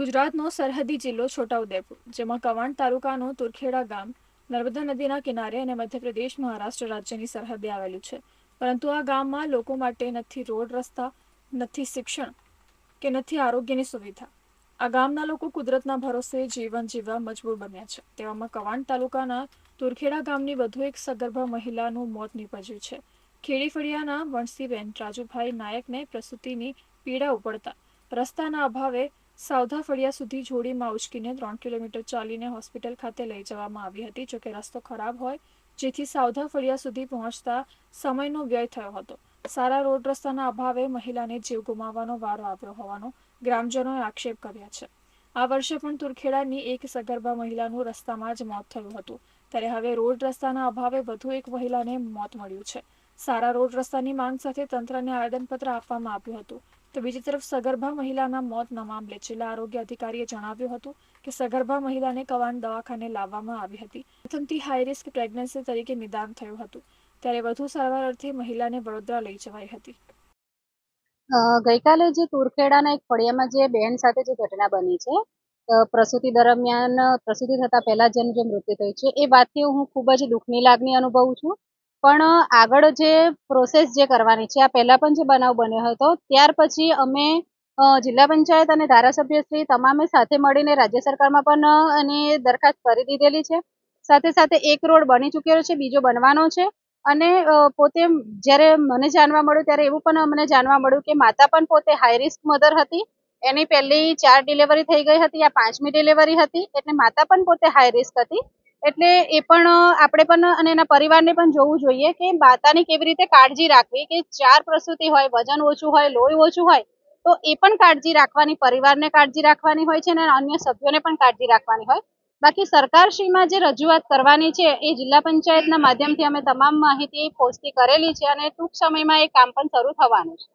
ગુજરાતનો સરહદી જિલ્લો છોટાઉદેપુર, જેમાં કવાંટ તાલુકાનું તુરખેડા ગામ, નર્મદા નદીના કિનારે અને મધ્યપ્રદેશ, મહારાષ્ટ્ર રાજ્યની સરહદે આવેલું છે. પરંતુ આ ગામમાં લોકો માટે નથી રોડ રસ્તા, નથી શિક્ષણ કે નથી આરોગ્યની સુવિધા. આ ગામના લોકો કુદરતના ભરોસે જીવન જીવવા મજબૂર બન્યા છે. તેવામાં કવાંટ તાલુકાના તુરખેડા ગામની વધુ એક સગર્ભા મહિલાનું મોત નીપજ્યું છે. ખેડી ફળિયાના વણસીબેન રાજુભાઈ નાયકને પ્રસૂતિની પીડા ઉપડતા રસ્તાના અભાવે સાવધા ફળિયા સુધી જોડીમાં ઉચકીને ત્રણ કિલોમીટર ચાલીને હોસ્પિટલ ખાતે લઈ જવામાં આવી હતી જોકે રસ્તો ખરાબ હોય, જેથી સાવધા ફળિયા સુધી પહોંચતા સમયનો વ્યય થયો હતો. સારા રોડ રસ્તાના અભાવે મહિલાને જીવ ગુમાવવાનો વારો આવ્યો હોવાનો ગ્રામજનોએ આક્ષેપ કર્યા છે. આ વર્ષે પણ તુરખેડાની એક સગર્ભા મહિલાનું રસ્તામાં જ મોત થયું હતું. ત્યારે હવે રોડ રસ્તાના અભાવે વધુ એક મહિલાને મોત મળ્યું છે. સારા રોડ રસ્તાની માંગ સાથે તંત્રને આવેદનપત્ર આપવામાં આવ્યું હતું. તો બીજી તરફ સગર્ભા મહિલાના મોતના મામલે જિલ્લા આરોગ્ય અધિકારીએ જણાવ્યું હતું કે સગર્ભા મહિલાને કવાન દવાખાને લાવવામાં આવી હતી. પ્રથમથી હાઈ રિસ્ક પ્રેગ્નન્સી તરીકે નિદાન થયું હતું. ત્યારે વધુ સારવાર અર્થે મહિલાને વડોદરા લઈ જવાઈ હતી. ગઈકાલે જે તુરખેડાના એક ફળિયામાં જે બેન સાથે જે ઘટના બની છે પ્રસૂતિ દરમિયાન, પ્રસૂતિ થતા પહેલા જેનું જે મૃત્યુ થયું છે, એ વાતથી હું ખૂબ જ દુઃખની લાગણી અનુભવું છું. પણ આગળ જે પ્રોસેસ જે કરવાની છે, આ પહેલા પણ જે બનાવ બન્યો હતો, ત્યાર પછી અમે જિલ્લા પંચાયત અને ધારાસભ્યશ્રી તમામે સાથે મળીને રાજ્ય સરકારમાં પણ એની દરખાસ્ત કરી દીધેલી છે. સાથે સાથે એક રોડ બની ચૂક્યો છે, બીજો બનવાનો છે. અને પોતે જ્યારે મને જાણવા મળ્યું, ત્યારે એવું પણ અમને જાણવા મળ્યું કે માતા પણ પોતે હાઈ રિસ્ક મધર હતી. એની પહેલી ચાર ડિલિવરી થઈ ગઈ હતી, આ પાંચમી ડિલિવરી હતી, એટલે માતા પણ પોતે હાઈ રિસ્ક હતી. એટલે એ પણ, આપણે પણ અને એના પરિવારને પણ જોવું જોઈએ કે માતાની કેવી રીતે કાળજી રાખવી, કે ચાર પ્રસૂતિ હોય, વજન ઓછું હોય, લોહી ઓછું હોય, તો એ પણ કાળજી રાખવાની, પરિવારને કાળજી રાખવાની હોય છે અને અન્ય સભ્યોને પણ કાળજી રાખવાની હોય. બાકી સરકારશ્રીમાં જે રજૂઆત કરવાની છે, એ જિલ્લા પંચાયતના માધ્યમથી અમે તમામ માહિતી પહોંચતી કરેલી છે અને ટૂંક સમયમાં એ કામ પણ શરૂ થવાનું છે.